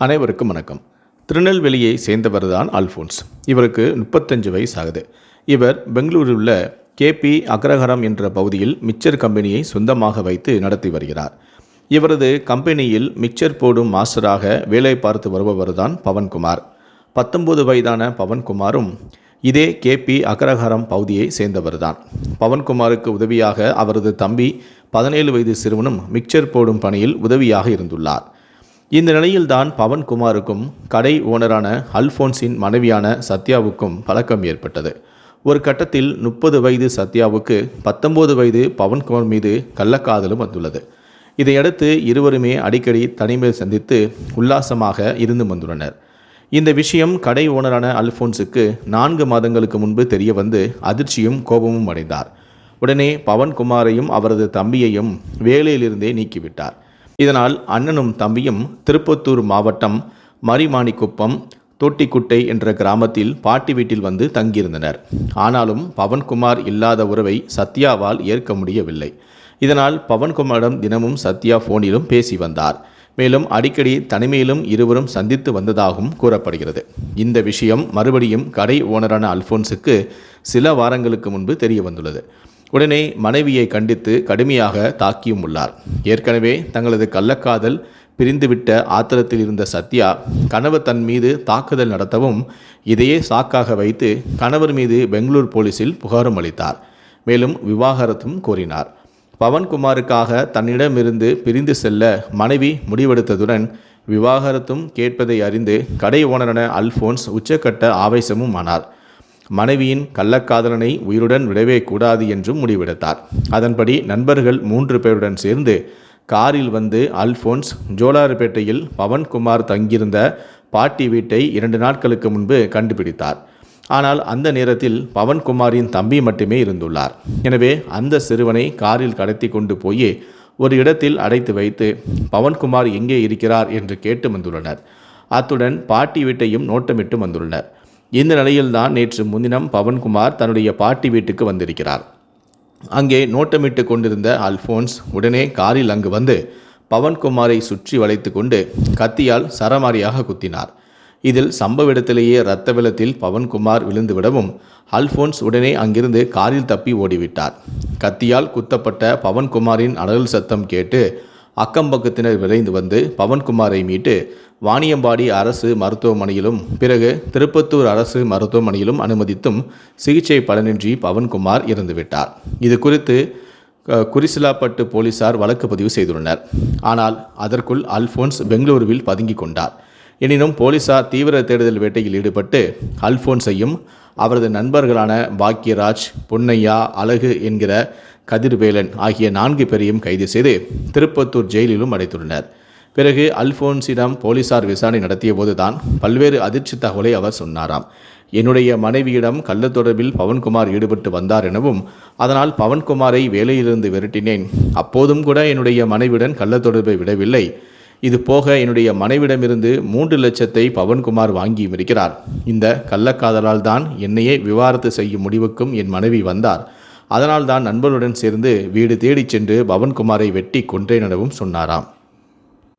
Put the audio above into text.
அனைவருக்கும் வணக்கம். திருநெல்வேலியை சேர்ந்தவர் தான் அல்ஃபோன்ஸ் இவருக்கு முப்பத்தஞ்சு வயசு ஆகுது இவர் பெங்களூரில் உள்ள கேபி அக்ரஹரம் என்ற பகுதியில் மிக்சர் கம்பெனியை சொந்தமாக வைத்து நடத்தி வருகிறார். இவரது கம்பெனியில் மிக்சர் போடும் மாஸ்டராக வேலை பார்த்து வருபவர் தான் பவன்குமார். பத்தொன்பது வயதான பவன்குமாரும் இதே கேபி அக்ரஹாரம் பகுதியை சேர்ந்தவர்தான். பவன்குமாருக்கு உதவியாக அவரது தம்பி பதினேழு வயது சிறுவனும் மிக்சர் போடும் பணியில் உதவியாக இருந்துள்ளார். இந்த நிலையில்தான் பவன்குமாருக்கும் கடை ஓனரான அல்ஃபோன்ஸின் மனைவியான சத்யாவுக்கும் பழக்கம் ஏற்பட்டது. ஒரு கட்டத்தில் முப்பது வயது சத்யாவுக்கு பத்தொம்போது வயது பவன்குமார் மீது கள்ளக்காதலும் வந்துள்ளது. இதையடுத்து இருவருமே அடிக்கடி தனிமையில் சந்தித்து உல்லாசமாக இருந்து வந்துள்ளனர். இந்த விஷயம் கடை ஓனரான அல்ஃபோன்ஸுக்கு நான்கு மாதங்களுக்கு முன்பு தெரிய வந்து அதிர்ச்சியும் கோபமும் அடைந்தார். உடனே பவன்குமாரையும் அவரது தம்பியையும் வேலையிலிருந்தே நீக்கிவிட்டார். இதனால் அண்ணனும் தம்பியும் திருப்பத்தூர் மாவட்டம் மரிமாணிக்குப்பம் தொட்டிக்குட்டை என்ற கிராமத்தில் பாட்டி வீட்டில் வந்து தங்கியிருந்தனர். ஆனாலும் பவன்குமார் இல்லாத உறவை சத்யாவால் ஏற்க முடியவில்லை. இதனால் பவன்குமாரிடம் தினமும் சத்யா போனிலும் பேசி வந்தார். மேலும் அடிக்கடி தனிமையிலும் இருவரும் சந்தித்து வந்ததாகவும் கூறப்படுகிறது. இந்த விஷயம் மறுபடியும் கடை ஓனரான அல்போன்ஸுக்கு சில வாரங்களுக்கு முன்பு தெரிய வந்துள்ளது. உடனே மனைவியை கண்டித்து கடுமையாக தாக்கியும் உள்ளார். ஏற்கனவே தங்களது கள்ளக்காதல் பிரிந்துவிட்ட ஆத்திரத்தில் இருந்த சத்யா கணவர் தன் மீது தாக்குதல் நடத்தவும் இதையே சாக்காக வைத்து கணவர் மீது பெங்களூர் போலீசில் புகாரும் அளித்தார். மேலும் விவாகரத்தும் கோரினார். பவன்குமாருக்காக தன்னிடமிருந்து பிரிந்து செல்ல மனைவி முடிவெடுத்ததுடன் விவாகரத்தும் கேட்பதை அறிந்து கடை ஓனரான அல்போன்ஸ் உச்சக்கட்ட ஆவேசமும் ஆனார். மனைவியின் கள்ளக்காதலனை உயிருடன் விடவே கூடாது என்றும் முடிவெடுத்தார். அதன்படி நண்பர்கள் மூன்று பேருடன் சேர்ந்து காரில் வந்து அல்போன்ஸ் ஜோலார்பேட்டையில் பவன்குமார் தங்கியிருந்த பாட்டி வீட்டை இரண்டு நாட்களுக்கு முன்பு கண்டுபிடித்தார். ஆனால் அந்த நேரத்தில் பவன்குமாரின் தம்பி மட்டுமே இருந்துள்ளார். எனவே அந்த சிறுவனை காரில் கடத்தி கொண்டு போய் ஒரு இடத்தில் அடைத்து வைத்து பவன்குமார் எங்கே இருக்கிறார் என்று கேட்டு வந்துள்ளனர். அத்துடன் பாட்டி வீட்டையும் நோட்டமிட்டு வந்துள்ளனர். இந்த நிலையில்தான் நேற்று முன்தினம் பவன்குமார் தன்னுடைய பாட்டி வீட்டுக்கு வந்திருக்கிறார். அங்கே நோட்டமிட்டு கொண்டிருந்த அல்போன்ஸ் உடனே காரில் அங்கு வந்து பவன்குமாரை சுற்றி வளைத்து கொண்டு கத்தியால் சரமாரியாக குத்தினார். இதில் சம்பவ இடத்திலேயே இரத்த வெள்ளத்தில் பவன்குமார் விழுந்து விடவும் அல்போன்ஸ் உடனே அங்கிருந்து காரில் தப்பி ஓடிவிட்டார். கத்தியால் குத்தப்பட்ட பவன்குமாரின் அடல் சத்தம் கேட்டு அக்கம்பக்கத்தினர் விரைந்து வந்து பவன்குமாரை மீட்டு வாணியம்பாடி அரசு மருத்துவமனையிலும் பிறகு திருப்பத்தூர் அரசு மருத்துவமனையிலும் அனுமதித்தும் சிகிச்சை பலனின்றி பவன்குமார் இறந்துவிட்டார். இது குறித்து குறிசிலாப்பட்டு போலீசார் வழக்கு பதிவு செய்துள்ளனர். ஆனால் அதற்குள் அல்போன்ஸ் பெங்களூருவில் பதுங்கி கொண்டார். எனினும் போலீசார் தீவிர தேடுதல் வேட்டையில் ஈடுபட்டு அல்போன்ஸையும் அவரது நண்பர்களான பாக்யராஜ் பொன்னையா அழகு என்கிற கதிர்வேலன் ஆகிய நான்கு பேரையும் கைது செய்து திருப்பத்தூர் ஜெயிலிலும் அடைத்துள்ளனர். பிறகு அல்போன்ஸிடம் போலீசார் விசாரணை நடத்திய போதுதான் பல்வேறு அதிர்ச்சி தகவலை அவர் சொன்னாராம். என்னுடைய மனைவியிடம் கள்ள தொடர்பில் பவன்குமார் ஈடுபட்டு வந்தார் எனவும் அதனால் பவன்குமாரை வேலையிலிருந்து விரட்டினேன். அப்போதும் கூட என்னுடைய மனைவியுடன் கள்ள தொடர்பை விடவில்லை. இது போக என்னுடைய மனைவிடமிருந்து மூன்று லட்சத்தை பவன்குமார் வாங்கியும் இருக்கிறார் இந்த கள்ளக்காதலால் தான் என்னையே விவாரத்து செய்யும் முடிவுக்கும் என் மனைவி வந்தார். அதனால் தான் நண்பர்களுடன் சேர்ந்து வீடு தேடிச் சென்று பவன்குமாரை வெட்டி கொன்றேன் எனவும் சொன்னாராம்.